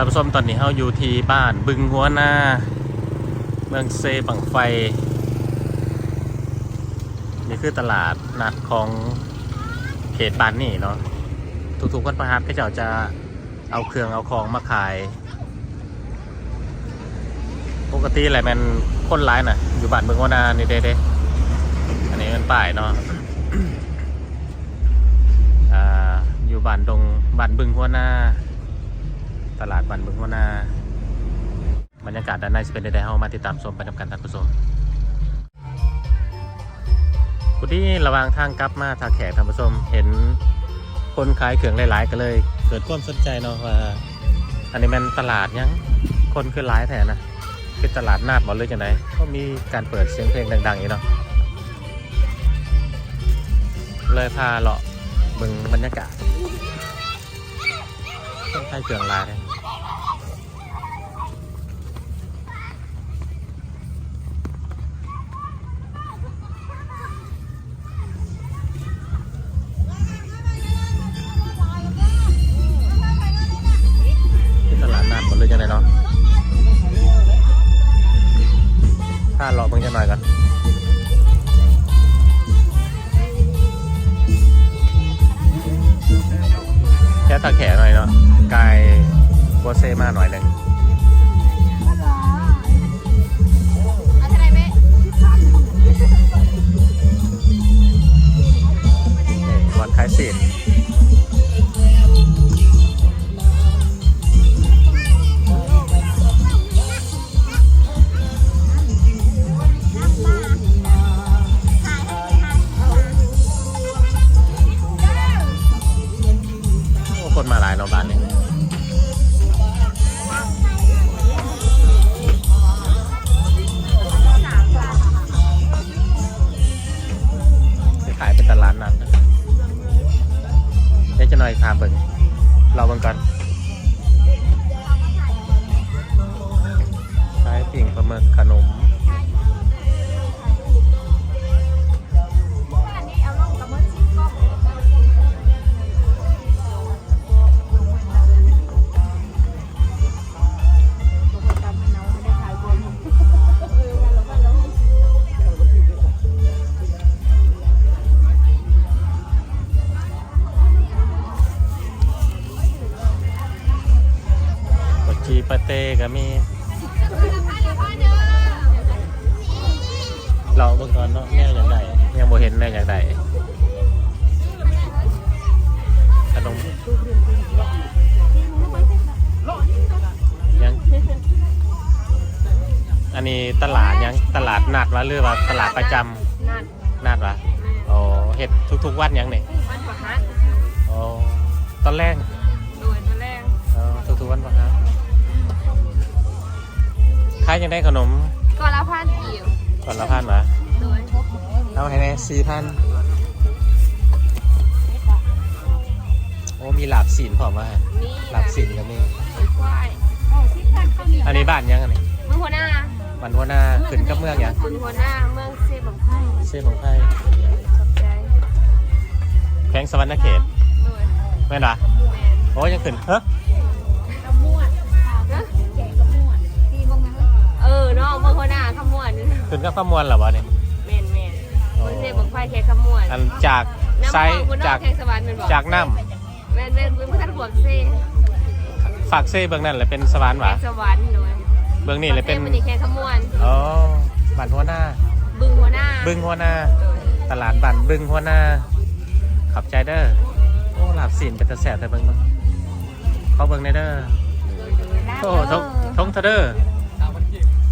ท่านผู้ชมตอนนี้เราอยู่ที่บ้านบึงหัวนาเมืองเซบังไฟ นี่คือตลาดนัดของเขตบ้านนี่เนาะทุกๆวันพฤหัสก็จะจะเอาเครื่องเอาของมาขาย ปกติอะไรมันคนร้ายน่ะ อยู่บ้านบึงหัวนานี่เด้ๆอันนี้มันป้ายเนาะอ่าอยู่บ้านตรงบ้านบึงหัวนา ตลาดบ้านบึงวนา บรรยากาศด้านในจะเป็นใดๆเฮามาติดตามชมไปทำกันท่านผู้ชมกุดีระวางทางกลับมาทางแขกท่านผู้ชมเห็นคนขายเครื่องหลายๆก็เลย เกิดความสนใจเนาะว่าอันนี้มันตลาดยังคนคือหลายแถนะคือตลาดนาดบอลเลยจังไหนก็มีการเปิดเสียงเพลงดังๆอยู่เนาะเลยพาเลาะเบึงบรรยากาศคนขายเครื่องหลายเลย แค่ตาแขนหน่อยเนาะกายโบเซมาหน่อยหนึ่งเอาเท่าไหร่แม่นี่วันคล้ายสินโเบิ่งเราเบิ่งกันสายปิ่งปลาหมึกขนม ยัง อันนี้ตลาดยังตลาดนัดวะหรือว่าตลาดประจำนั่นนัดวะอ๋อเฮ็ดทุกๆวันยังนี่วันประหัสอ๋อตอนแรกโดยตัวแรกอ๋อทุกๆวันปะครับขายยังได้ขนมก็ละพันอิ๋วก่อนละพันวะโดยเอาให้แน่สี่พัน มีหลาบสินพร้อมว่านี่หลาบสินก็มี ควายอันนี้บ้านยังอันนี้เมืองหัวหน้าบ้านหัวหน้าขึ้นกับเมืองยังเมืองหัวหน้าเมืองเซบังไพ่เซ่ของไทยขอบใจแข้งสวรรณเขตโดยแม่นวะแมนโอ้ยังขึ้นเฮ้อนะเออเนาะเมืองหัวหน้าขมวนขึ้นกับขมวนเหรอวะเนี่ยแมนแมนเมืองเซบังไพ่แค่ขมวนอันจากไซส์จากแข่งสวรรค์เป็นบอกจากน้ แม่นแม่นเมืองพัทบวกเซ่ำฝากเซ่เบื้องนั่นเลยเป็นสวรรค์หวะแข่งสวรรค์โดยเบื้องนี่เลยเป็นมันจะแข่งขมวนอ๋อบ้านหัวหน้า บึงหัวหน้าบึงหัวหน้า ตลาดบ้านบึงหัวหน้าขอบใจเด้อโอ้หลาบสินเป็นตะแสบแต่เบิ่งเนาะเขาเบิ่งในเด้อโอ้ทงทงเทเด้อ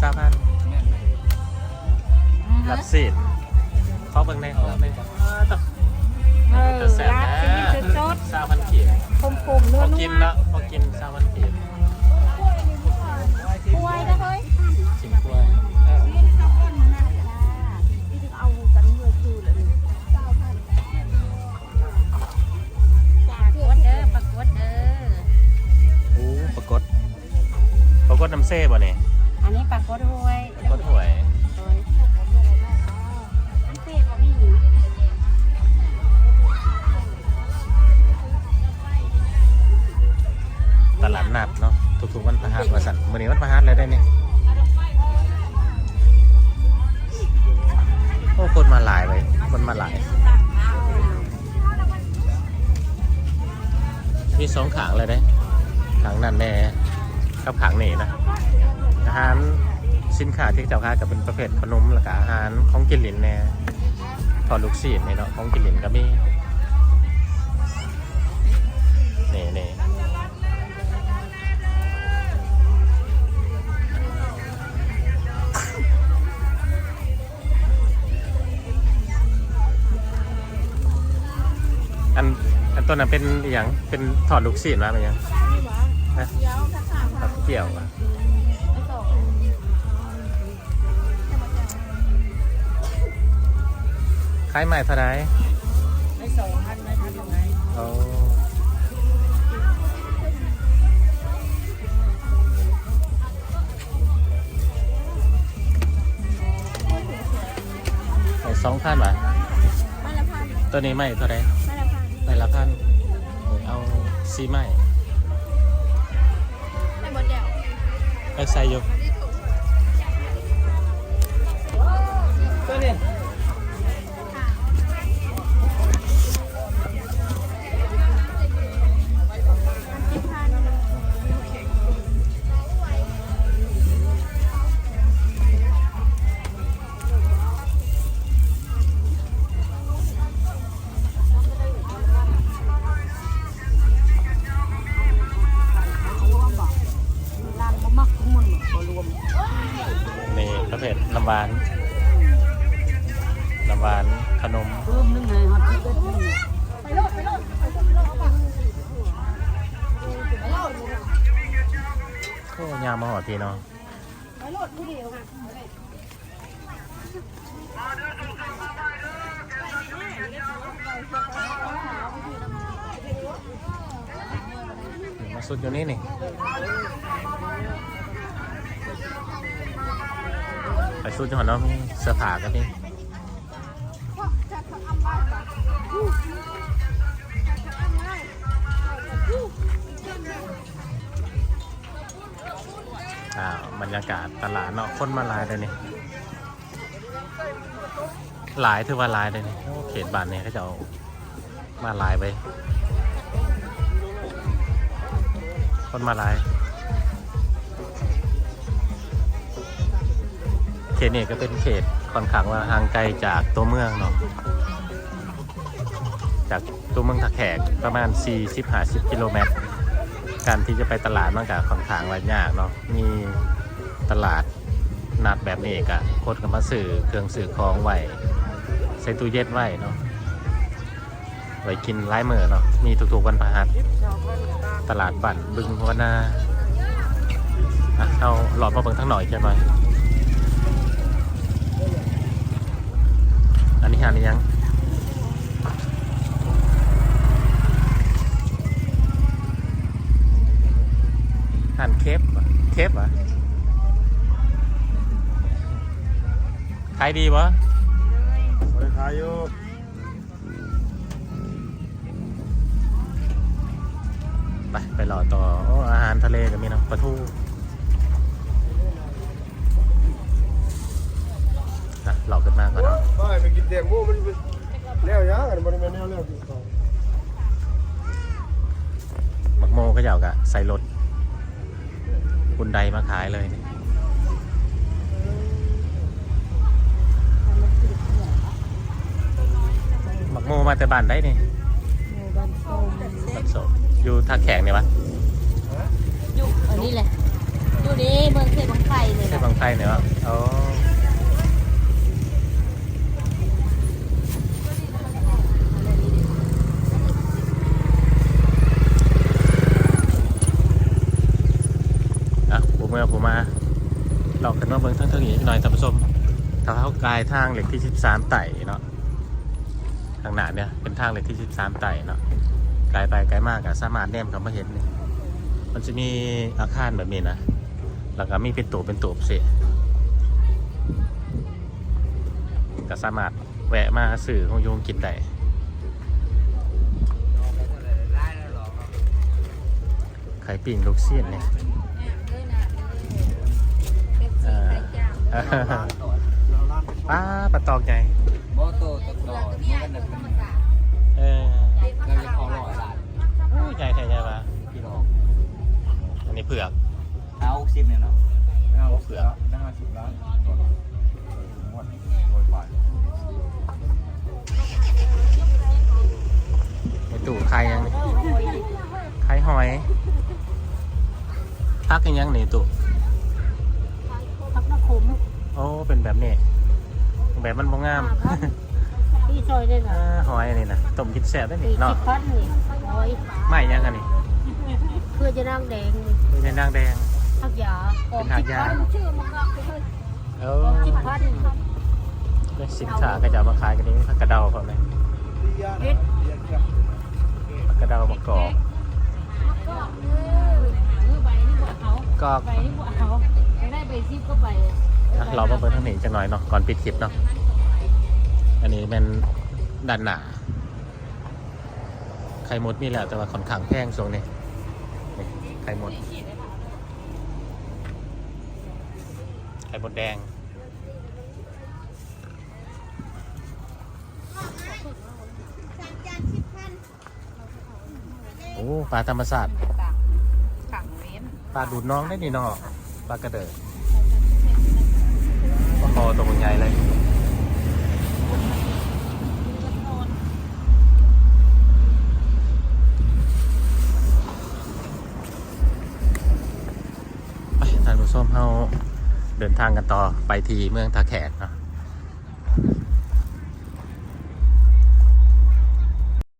สามพันหลาบสินเขาเบิ่งในเขาเบิ่งในอ้าวต่อเออจะแสบร้านแท้ที่นี่สดสามพัน ขีดๆคมๆนัพวอๆกินเนาะพอกินสามพันขีดป่วยนะเฮ้ยชิมกล้วยเอากันเมื่อคืนเลยปากกดเด้อปากกดเด้อโอ้ปรากฏปรากฏน้ำเซ่บ่เนี่ยอันนี้ปากกดห้วยปรากฏหวย มีสองขางเลยได้ขางนันแน่กับขางนี่นะ อาหารสินค้าที่เจ้าค้ากับเป็นประเภทขนมแล้วก็อาหารของกินหลินแน่ทอดลูกศิษย์นี่เนาะของกินหลินก็มีนี่นี่อัน ต้นนั้นเป็นอหย่างเป็นถอดลูกศิษย์มาเป็นหยังฮะครับเกี่ยวอะขายใหม่เท่าไหร่ไม่สองพันไม่ทำยังไงเอาสองพันวะไม่ละพันตัวนี้ไม่เท่าไหร่ไม่ละ พันไม่ละพันเอาซีไม่ไม่หมดเดียวไปใส่อยู่ตั ยามมาหอดพี่เนาะมาสุดอยู่นี่นี่ไปสุดจังหวัดเนาะมีเสื้อผ้ากันนี่ รยากาศตลาดเนาะคนมาหลายเลยนี่หลายถือว่าหลายเลยนี่เขตบ้านเนี่ยเขาจะเอามาหลายไปคนมาหลายเขตนี้ก็เป็นเขตค่อนข้างว่าห่างไกลจากตัวเมืองเนาะจากตัวเมืองทักแขกประมาณ 40-50 กิโลเมตร การที่จะไปตลาดมันก็ค่อนข้างว่ายากเนาะ มี ตลาดนัดแบบนี้ก็คนก็มาสื่อเครื่องสื่อของไว้ใส่ตู้เย็นไว้เนาะไว้กินไร้มือเนาะมีทุกๆวันพฤหัสตลาดบั่นบึงหัวนาเอาหลอดมาเบิ่งทั้งหน่อยจะหน่อยอันนี้หานี่ยังหันเคฟเหรอเคฟเหรอ ขายดีวะบริขายอยู่ไปไปรอต่อโอ้อาหารทะเลก็มีเนาะปลาทูอะหลอกขึ้นมาก่อนเนาะไปไปกินแตงโมมันเป็นแนวยังอันบริเวณแนวแนวกินของบักโมก็อยากอะใส่รถคุณใดมาขายเลยนี่บัก โมมาแต่บ้านได้นี่บ้านโป่งบ้านโศกอยู่ท่าแขกเนี่ยวะอยู่อันนี้แหละอยู่นี่เมืองเขตบางไฟเลยใช่นะบางไฟเนี่ยวะอ๋ออะผมมาผมมาหลอกกันมาเบิ่งทั้งทั้งนี้หน่อยท่านผู้ชมถ้าเข้ากายทางเหล็กที่ 13 ไต่เนาะทาง นาเนี่ยเป็นทางเลยที่ 13 ไต่เนาะไกลไปไกลมากอะสามารถแนมกับมาเห็นมันจะมีอาคารแบบนี้นะแล้วก็มีเป็นตัวเป็นตัวเสียก็สามารถแวะมาสื่อของโยงกินได้ไข่ปิ่งลูกเสี้ยนเนี่ยป้าปลาตอกให บ่โตตะกอนมันก็เป็นเออเราจะขอร้อยล้านอู้ใหญ่แท้ใหญ่ปะพี่น้องอันนี้เผือกเอาสิบเนี่ยเนาะเอาเสือได้ห้าสิบล้านต่อหมดโดยฝ่ายในตู้ไข่ยังไข่หอยพักกันยังนี่ตู้พักนักขมโอ้เป็นแบบนี้ แบบมันบ่งามพี่ซอยได้เหรอ่าอหอยนี่นะต้มกินแซ่บได้สี่นี่เนาะสิบพันนี่ร้อยไม่ยังอันนี้เพื่อจะนั่งแดงนี่เป็นนางแดง ทักยาเป็นหายาชื่อมันก็คือเอขอองสิบพันได้สินค้าก็จะเอามาขายกันนี้ผักกระเดาพร้อมเลยดียาเดียเก็บผักกระเดามะกอกมือใบนี่หัวเขากอกใบนี่หัวเขาไม่ได้ใบซิบก็ใบ อะเรามาเปิดทางนี้จังหน่อยเนาะก่อนปิดคลิปเนาะอันนี้เป็นด้านหน้าไข่มดมีแหละแต่ว่าค่อนข้างแพงช่วงนี้นี่ไข่มดไข่มดแดงโอ้ปลาธรรมศาสตร์ปลาดูดน้องได้นี่เนาะปลากระเดิดปลาคอตัวมันใหญ่เลยไป ไปทีเมืองทาแขกนะ